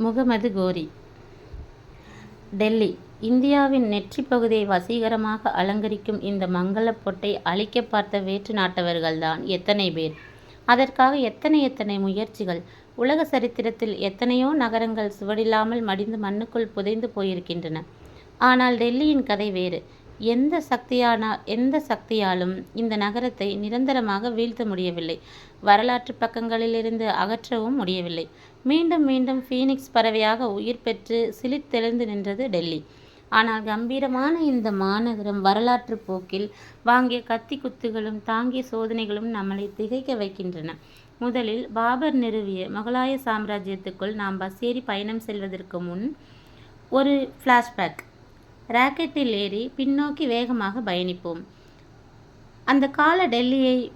முகமது கோரி டெல்லி இந்தியாவின் நெற்றி பகுதியை வசீகரமாக அலங்கரிக்கும் இந்த மங்கள பொட்டை அழிக்க பார்த்த வேற்று நாட்டவர்கள்தான் எத்தனை பேர்! அதற்காக எத்தனை எத்தனை முயற்சிகள்! உலக சரித்திரத்தில் எத்தனையோ நகரங்கள் சுவடில்லாமல் மடிந்து மண்ணுக்குள் புதைந்து போயிருக்கின்றன. ஆனால் டெல்லியின் கதை வேறு. எந்த சக்தியெந்த சக்தியாலும் இந்த நகரத்தை நிரந்தரமாக வீழ்த்த முடியவில்லை. வரலாற்று பக்கங்களிலிருந்து அகற்றவும் முடியவில்லை. மீண்டும் மீண்டும் ஃபீனிக்ஸ் பறவையாக உயிர் பெற்று சிலித்தெழுந்து நின்றது டெல்லி. ஆனால் கம்பீரமான இந்த மாநகரம் வரலாற்று போக்கில் வாங்கிய கத்தி குத்துகளும் தாங்கிய சோதனைகளும் நம்மளை திகைக்க வைக்கின்றன. முதலில் பாபர் நிறுவிய முகலாய சாம்ராஜ்யத்துக்குள் நாம் பஸ் ஏறி பயணம் செல்வதற்கு முன் ஒரு ஃப்ளாஷ்பேக் ராக்கெட்டில் ஏறி பின்னோக்கி வேகமாக பயணிப்போம். அந்த கால டெல்லியை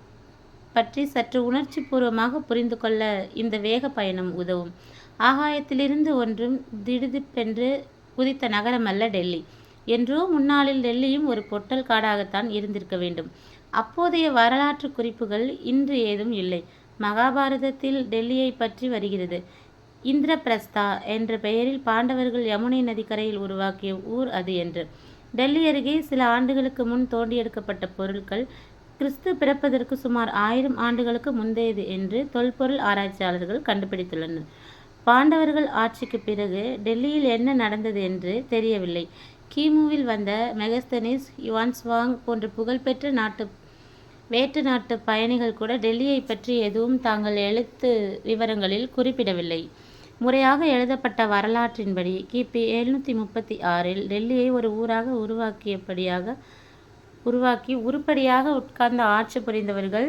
பற்றி சற்று உணர்ச்சி பூர்வமாக புரிந்து கொள்ள இந்த வேக பயணம் உதவும். ஆகாயத்திலிருந்து ஒன்றும் திடுதிப்பென்று உதித்த நகரமல்ல டெல்லி. என்றோ முன்னாளில் டெல்லியும் ஒரு பொட்டல் காடாகத்தான் இருந்திருக்க வேண்டும். அப்போதைய வரலாற்று குறிப்புகள் இன்று ஏதும் இல்லை. மகாபாரதத்தில் டெல்லியைப் பற்றி வருகிறது. இந்திரபிரஸ்தா என்ற பெயரில் பாண்டவர்கள் யமுனை நதிக்கரையில் உருவாக்கிய ஊர் அது என்று. டெல்லி அருகே சில ஆண்டுகளுக்கு முன் தோண்டியெடுக்கப்பட்ட பொருட்கள் கிறிஸ்து பிறப்பதற்கு சுமார் ஆயிரம் ஆண்டுகளுக்கு முந்தையது என்று தொல்பொருள் ஆராய்ச்சியாளர்கள் கண்டுபிடித்துள்ளனர். பாண்டவர்கள் ஆட்சிக்குப் பிறகு டெல்லியில் என்ன நடந்தது என்று தெரியவில்லை. கிமுவில் வந்த மெகஸ்தனிஸ் யுவான்ஸ்வாங் போன்ற புகழ்பெற்ற நாட்டு வேற்று நாட்டுப் பயணிகள் கூட டெல்லியைப் பற்றி எதுவும் தாங்கள் எழுத்து விவரங்களில் குறிப்பிடவில்லை. முறையாக எழுதப்பட்ட வரலாற்றின்படி கிபி எழுநூற்றி முப்பத்தி ஆறில் டெல்லியை ஒரு ஊராக உருவாக்கியபடியாக உருவாக்கி உருப்படியாக உட்கார்ந்த ஆட்சி புரிந்தவர்கள்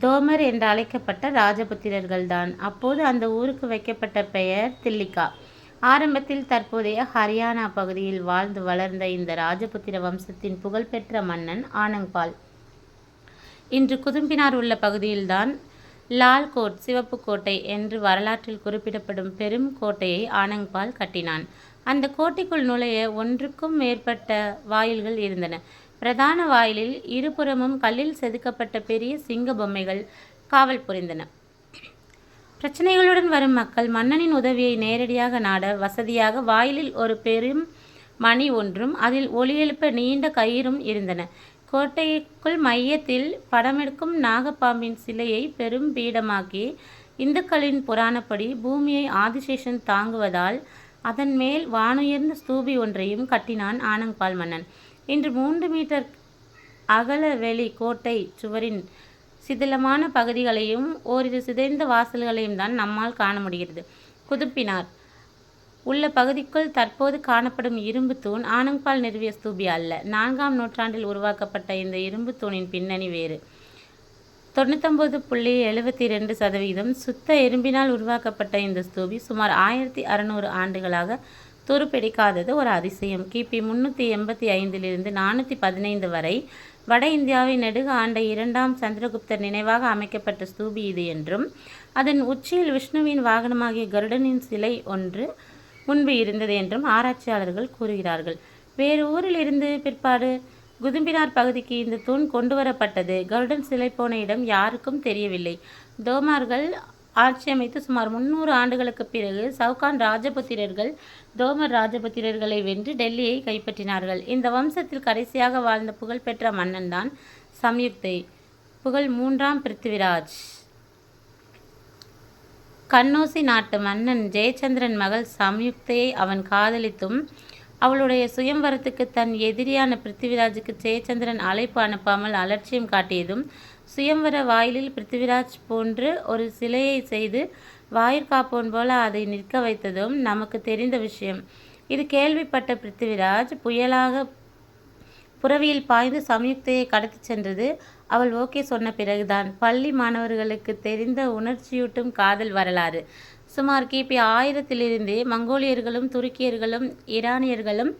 தோமர் என்றழைக்கப்பட்ட ராஜபுத்திரர்கள்தான். அப்போது அந்த ஊருக்கு வைக்கப்பட்ட பெயர் தில்லிகா. ஆரம்பத்தில் தற்போதைய ஹரியானா பகுதியில் வாழ்ந்து வளர்ந்த இந்த ராஜபுத்திர வம்சத்தின் புகழ்பெற்ற மன்னன் ஆனங்பால். இன்று குதும்பினார் உள்ள பகுதியில்தான் லால் கோட் சிவப்பு கோட்டை என்று வரலாற்றில் குறிப்பிடப்படும் பெரும் கோட்டையை ஆனங்பால் கட்டினான். அந்த கோட்டைக்குள் நுழைய ஒன்றுக்கும் மேற்பட்ட வாயில்கள் இருந்தன. பிரதான வாயிலில் இருபுறமும் கல்லில் செதுக்கப்பட்ட பெரிய சிங்க பொம்மைகள் காவல் புரிந்தன. பிரச்சனைகளுடன் வரும் மக்கள் மன்னனின் உதவியை நேரடியாக நாட வசதியாக வாயிலில் ஒரு பெரும் மணி ஒன்றும் அதில் ஒளியெழுப்ப நீண்ட கயிறும் இருந்தன. கோட்டைக்குள் மையத்தில் படமெடுக்கும் நாகப்பாம்பின் சிலையை பெரும் பீடமாக்கி இந்துக்களின் புராணப்படி பூமியை ஆதிசேஷன் தாங்குவதால் அதன் மேல் வானுயர்ந்த ஸ்தூபி ஒன்றையும் கட்டினான் ஆனங்பால் மன்னன். இன்று மூன்று மீட்டர் அகல வெளி கோட்டை சுவரின் சிதிலமான பகுதிகளையும் ஓரிரு சிதைந்த வாசல்களையும் தான் நம்மால் காண முடிகிறது. குதுப்பினார் உள்ள பகுதிக்குள் தற்போது காணப்படும் இரும்பு தூண் ஆனங்பால் நிறுவிய ஸ்தூபி அல்ல. நான்காம் நூற்றாண்டில் உருவாக்கப்பட்ட இந்த இரும்பு தூணின் பின்னணி வேறு. தொண்ணூத்தொம்பது புள்ளி எழுபத்தி ரெண்டு சதவீதம் சுத்த இரும்பினால் உருவாக்கப்பட்ட இந்த ஸ்தூபி சுமார் ஆயிரத்தி அறுநூறு ஆண்டுகளாக துருப்பிடிக்காதது ஒரு அதிசயம். கிபி முன்னூற்றி எண்பத்தி ஐந்திலிருந்து நானூற்றி பதினைந்து வரை வட இந்தியாவை நெடுக ஆண்ட இரண்டாம் சந்திரகுப்தர் நினைவாக அமைக்கப்பட்ட ஸ்தூபி இது என்றும் அதன் உச்சியில் விஷ்ணுவின் வாகனமாகிய கருடனின் சிலை ஒன்று முன்பு இருந்தது என்றும் ஆராய்ச்சியாளர்கள் கூறுகிறார்கள். வேறு ஊரில் இருந்து பிற்பாடு குதும்பினார் பகுதிக்கு இந்த தூண் கொண்டு வரப்பட்டது கருடன் சிலை போன இடம் யாருக்கும் தெரியவில்லை. தோமார்கள் ஆட்சியமைத்து சுமார் முன்னூறு ஆண்டுகளுக்குப் பிறகு சவுகான் ராஜபுத்திரர்கள் தோமர் ராஜபுத்திரர்களை வென்று டெல்லியை கைப்பற்றினார்கள். இந்த வம்சத்தில் கடைசியாக வாழ்ந்த புகழ்பெற்ற மன்னன் மன்னன்தான் சம்யுக்தை. புகழ் மூன்றாம் பிருத்திவிராஜ். கண்ணோசி நாட்டு மன்னன் ஜெயச்சந்திரன் மகள் சம்யுக்தையை அவன் காதலித்தும் அவளுடைய சுயம்வரத்துக்கு தன் எதிரியான பிருத்திவிராஜுக்கு ஜெயச்சந்திரன் அழைப்பு அனுப்பாமல் அலட்சியம் காட்டியதும் சுயம்வர வாயிலில் பிருத்திவிராஜ் போன்று ஒரு சிலையை செய்து வாயிற்காப்போன் போல அதை நிற்க வைத்ததும் நமக்குத் தெரிந்த விஷயம். இது கேள்விப்பட்ட பிருத்திவிராஜ் புயலாக புரவியில் பாய்ந்து சம்யுக்தையை கடத்திச் சென்றது அவள் ஓகே சொன்ன பிறகுதான். பள்ளி மாணவர்களுக்கு தெரிந்த உணர்ச்சியூட்டும் காதல் வரலாறு. சுமார் கிபி ஆயிரத்திலிருந்தே மங்கோலியர்களும் துருக்கியர்களும் ஈரானியர்களும்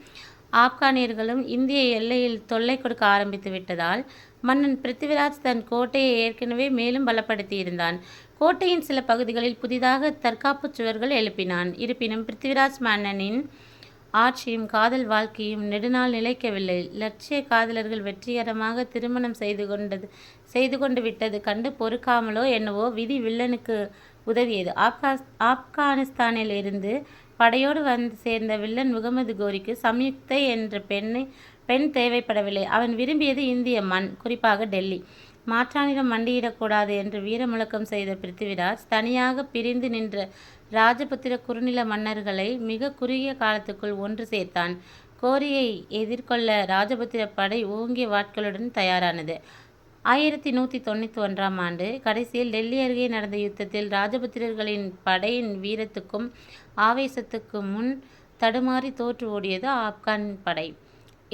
ஆப்கானியர்களும் இந்திய எல்லையில் தொல்லை கொடுக்க ஆரம்பித்து விட்டதால் மன்னன் பிருத்திவிராஜ் தன் கோட்டையை ஏற்கனவே மேலும் பலப்படுத்தியிருந்தான். கோட்டையின் சில பகுதிகளில் புதிதாக தற்காப்புச் சுவர்கள் எழுப்பினான். இருப்பினும் பிருத்திவிராஜ் மன்னனின் ஆட்சியும் காதல் வாழ்க்கையும் நெடுநாள் நிலைக்கவில்லை. லட்சிய காதலர்கள் வெற்றிகரமாக திருமணம் செய்து கொண்டது செய்து கொண்டு விட்டது கண்டு பொறுக்காமலோ என்னவோ விதி வில்லனுக்கு உதவியது. ஆப்காஸ் ஆப்கானிஸ்தானில் இருந்து படையோடு வந்து சேர்ந்த வில்லன் முகமது கோரிக்கு சம்யுக்தை என்ற பெண்ணை பெண் தேவைப்படவில்லை. அவன் விரும்பியது இந்திய மண் குறிப்பாக டெல்லி. மாற்றானிடம் மண்டியிடக்கூடாது என்று வீரமுழக்கம் செய்த பிருத்திவிராஜ் தனியாக பிரிந்து நின்ற ராஜபுத்திர குறுநில மன்னர்களை மிக குறுகிய காலத்துக்குள் ஒன்று சேர்த்தான். கோரியை எதிர்கொள்ள ராஜபுத்திர படை ஓங்கிய வாட்களுடன் தயாரானது. ஆயிரத்தி நூற்றி தொண்ணூற்றி ஒன்றாம் ஆண்டு கடைசியில் டெல்லி அருகே நடந்த யுத்தத்தில் ராஜபுத்திரர்களின் படையின் வீரத்துக்கும் ஆவேசத்துக்கும் முன் தடுமாறி தோற்று ஓடியது ஆப்கான் படை.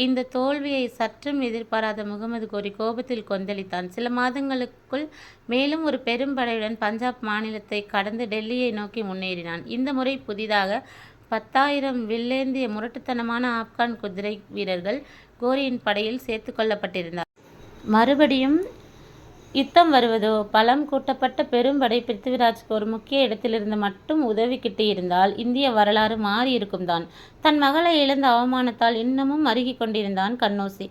இந்த தோல்வியை சற்றும் எதிர்பாராத முகமது கோரி கோபத்தில் கொந்தளித்தான். சில மாதங்களுக்குள் மேலும் ஒரு பெரும் படையுடன் பஞ்சாப் மாநிலத்தை கடந்து டெல்லியை நோக்கி முன்னேறினான். இந்த முறை புதிதாக பத்தாயிரம் வில்லேந்திய முரட்டுத்தனமான ஆப்கான் குதிரை வீரர்கள் கோரியின் படையில் சேர்த்து கொள்ளப்பட்டிருந்தார். மறுபடியும் யுத்தம் வருவதோ பலம் கூட்டப்பட்ட பெரும்படை பிருத்திவிராஜ்க்கு ஒரு முக்கிய இடத்திலிருந்து மட்டும் உதவி கிட்டியிருந்தால் இந்திய வரலாறு மாறியிருக்கும் தான் தன் மகளை இழந்த அவமானத்தால் இன்னமும் அருகி கொண்டிருந்தான் கண்ணோசி.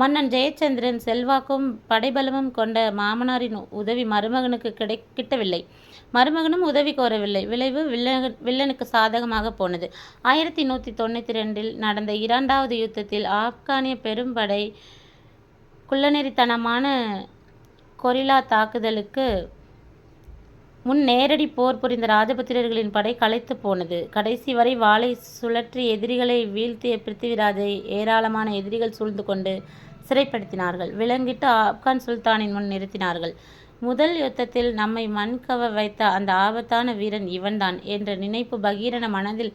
மன்னன் ஜெயச்சந்திரன் செல்வாக்கும் படைபலமும் கொண்ட மாமனாரின் உதவி மருமகனுக்கு கிடை கிட்டவில்லை. மருமகனும் உதவி கோரவில்லை. விளைவு வில்லன் வில்லனுக்கு சாதகமாக போனது. ஆயிரத்தி நூற்றி தொண்ணூற்றி ரெண்டில் நடந்த இரண்டாவது யுத்தத்தில் ஆப்கானிய பெரும்படை குள்ளநெறித்தனமான கொரில்லா தாக்குதலுக்கு முன் நேரடி போர் புரிந்த ராஜபுத்திரர்களின் படை களைத்து போனது. கடைசி வரை வாளை சுழற்றி எதிரிகளை வீழ்த்திய பிருத்திவிராஜை ஏராளமான எதிரிகள் சூழ்ந்து கொண்டு சிறைப்படுத்தினார்கள். விலங்கிட்டு ஆப்கான் சுல்தானின் முன் நிறுத்தினார்கள். முதல் யுத்தத்தில் நம்மை மண்கவ வைத்த அந்த ஆபத்தான வீரன் இவன்தான் என்ற நினைப்பு பகீரன மனதில்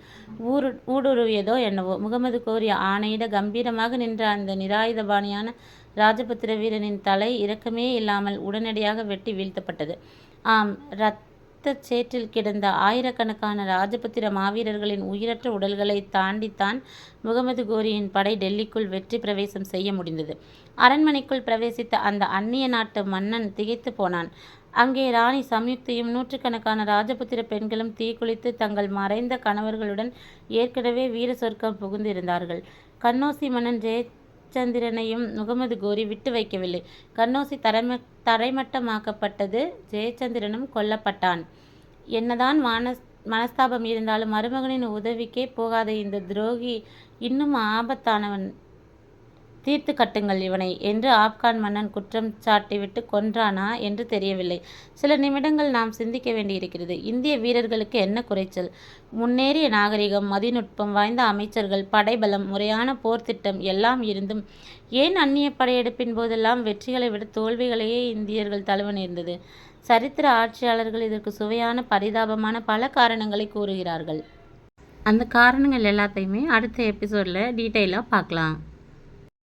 ஊரு ஊடுருவியதோ என்னவோ. முகமது கோரிய ஆணையிட கம்பீரமாக நின்ற அந்த நிராயுதபாணியான ராஜபுத்திர வீரனின் தலை இரக்கமே இல்லாமல் உடனடியாக வெட்டி வீழ்த்தப்பட்டது. ஆம் ரத் இரத்த சேற்றில் கிடந்த ஆயிரக்கணக்கான ராஜபுத்திர மாவீரர்களின் உயிரற்ற உடல்களை தாண்டித்தான் முகமது கோரியின் படை டெல்லிக்குள் வெற்றி பிரவேசம் செய்ய முடிந்தது. அரண்மனைக்குள் பிரவேசித்த அந்த அந்நிய நாட்டு மன்னன் திகைத்து போனான். அங்கே ராணி சம்யுக்தையும் நூற்றுக்கணக்கான ராஜபுத்திர பெண்களும் தீக்குளித்து தங்கள் மறைந்த கணவர்களுடன் ஏற்கனவே வீர சொர்க்கம் புகுந்திருந்தார்கள். கண்ணோசி மன்னன் ஜெய சந்திரனையும் முகமது கோரி விட்டு வைக்கவில்லை. கண்ணோசி தரைம தரைமட்டமாக்கப்பட்டது. ஜெயச்சந்திரனும் கொல்லப்பட்டான். என்னதான் மனஸ் மனஸ்தாபம் இருந்தாலும் மருமகனின் உதவிக்கே போகாத இந்த துரோகி இன்னும் ஆபத்தானவன். தீர்த்து கட்டுங்கள் இவனை என்று ஆப்கான் மன்னன் குற்றம் சாட்டிவிட்டு கொன்றானா என்று தெரியவில்லை. சில நிமிடங்கள் நாம் சிந்திக்க வேண்டியிருக்கிறது. இந்திய வீரர்களுக்கு என்ன குறைச்சல்? முன்னேறிய நாகரிகம் மதிநுட்பம் வாய்ந்த அமைச்சர்கள் படைபலம் முறையான போர் திட்டம் எல்லாம் இருந்தும் ஏன் அந்நிய படையெடுப்பின் போதெல்லாம் வெற்றிகளை விட தோல்விகளையே இந்தியர்கள் தழுவ நேர்ந்தது? சரித்திர ஆட்சியாளர்கள் இதற்கு சுவையான பரிதாபமான பல காரணங்களை கூறுகிறார்கள். அந்த காரணங்கள் எல்லாத்தையுமே அடுத்த எபிசோடில் டீட்டெயிலாக பார்க்கலாம்.